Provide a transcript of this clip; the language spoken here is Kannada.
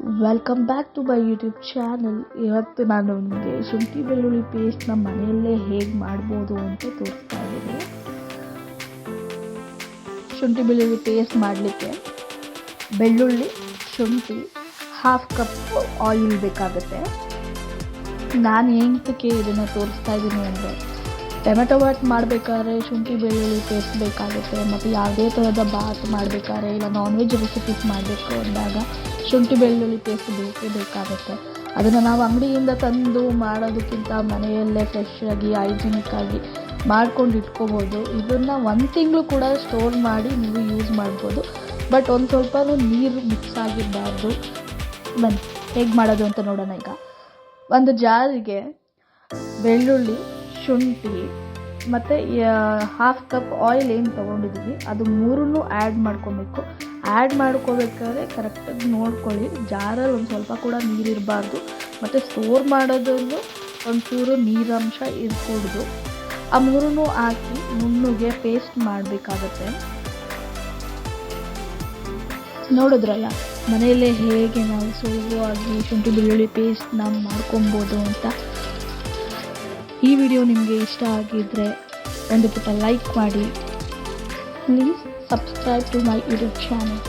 Welcome back to my YouTube channel ಇವತ್ತು ನಾನು ನಿಮಗೆ ಶುಂಠಿ ಬೆಳ್ಳುಳ್ಳಿ ಪೇಸ್ಟ್ನ ಮನೆಯಲ್ಲೇ ಹೇಗೆ ಮಾಡ್ಬೋದು ಅಂತ ತೋರಿಸ್ತಾ ಇದ್ದೀನಿ. ಶುಂಠಿ ಬೆಳ್ಳುಳ್ಳಿ ಪೇಸ್ಟ್ ಮಾಡಲಿಕ್ಕೆ ಬೆಳ್ಳುಳ್ಳಿ, ಶುಂಠಿ ಹಾಫ್ ಕಪ್ ಆಯಿಲ್ ಬೇಕಾಗುತ್ತೆ. ನಾನು ಏನಕ್ಕೆ ಇದನ್ನು ತೋರಿಸ್ತಾ ಇದ್ದೀನಿ ಅಂದರೆ ಟೊಮೆಟೊ ಬಾತ್ ಮಾಡಬೇಕಾದ್ರೆ ಶುಂಠಿ ಬೆಳ್ಳುಳ್ಳಿ ಪೇಸ್ಟ್ ಬೇಕಾಗುತ್ತೆ ಮತ್ತು ಯಾವುದೇ ಥರದ ಬಾತ್ ಮಾಡಬೇಕಾದ್ರೆ ಇಲ್ಲ ನಾನ್ ವೆಜ್ ರೆಸಿಪೀಸ್ ಮಾಡಬೇಕು ಅಂದಾಗ ಶುಂಠಿ ಬೆಳ್ಳುಳ್ಳಿ ಪೇಸ್ಟ್ ಬೇಕೇ ಬೇಕಾಗುತ್ತೆ. ಅದನ್ನು ನಾವು ಅಂಗಡಿಯಿಂದ ತಂದು ಮಾಡೋದಕ್ಕಿಂತ ಮನೆಯಲ್ಲೇ ಫ್ರೆಶ್ ಆಗಿ ಹೈಜಿನಿಕ್ ಆಗಿ ಮಾಡ್ಕೊಂಡು ಇಟ್ಕೋಬೋದು. ಇದನ್ನು ಒಂದು ತಿಂಗಳು ಕೂಡ ಸ್ಟೋರ್ ಮಾಡಿ ನೀವು ಯೂಸ್ ಮಾಡ್ಬೋದು. ಬಟ್ ಒಂದು ಸ್ವಲ್ಪ ನೀರು ಮಿಕ್ಸ್ ಆಗಿರಬಾರ್ದು. ಬನ್ನಿ, ಹೇಗೆ ಮಾಡೋದು ಅಂತ ನೋಡೋಣ ಈಗ. ಒಂದು ಜಾರಿಗೆ ಬೆಳ್ಳುಳ್ಳಿ ಶುಂಠಿ, ಮತ್ತು ಹಾಫ್ ಕಪ್ ಆಯಿಲ್ ಏನು ತೊಗೊಂಡಿದ್ದೀವಿ ಅದು ಮೂರನ್ನು ಆ್ಯಡ್ ಮಾಡ್ಕೊಬೇಕು. ಆ್ಯಡ್ ಮಾಡ್ಕೋಬೇಕಾದ್ರೆ ಕರೆಕ್ಟಾಗಿ ನೋಡ್ಕೊಳ್ಳಿ. ಜಾರಲ್ಲಿ ಒಂದು ಸ್ವಲ್ಪ ಕೂಡ ನೀರಿರಬಾರ್ದು ಮತ್ತು ಸ್ಟೋರ್ ಮಾಡೋದ್ರಲ್ಲೂ ಒಂಚೂರು ನೀರಂಶ ಇರಕೂಡ್ದು ಆ ಮೂರನ್ನು ಹಾಕಿ ನುಣ್ಣಗೆ ಪೇಸ್ಟ್ ಮಾಡಬೇಕಾಗತ್ತೆ. ನೋಡಿದ್ರಲ್ಲ, ಮನೆಯಲ್ಲೇ ಹೇಗೆ ನಾವು ಸುಲಭವಾಗಿ ಶುಂಠಿ ಬೆಳ್ಳುಳ್ಳಿ ಪೇಸ್ಟ್ನ ಮಾಡ್ಕೊಬೋದು ಅಂತ. ಈ ವಿಡಿಯೋ ನಿಮಗೆ ಇಷ್ಟ ಆಗಿದ್ದರೆ ಒಂದು ಪುಟ್ಟ ಲೈಕ್ ಮಾಡಿ. Please subscribe to my YouTube channel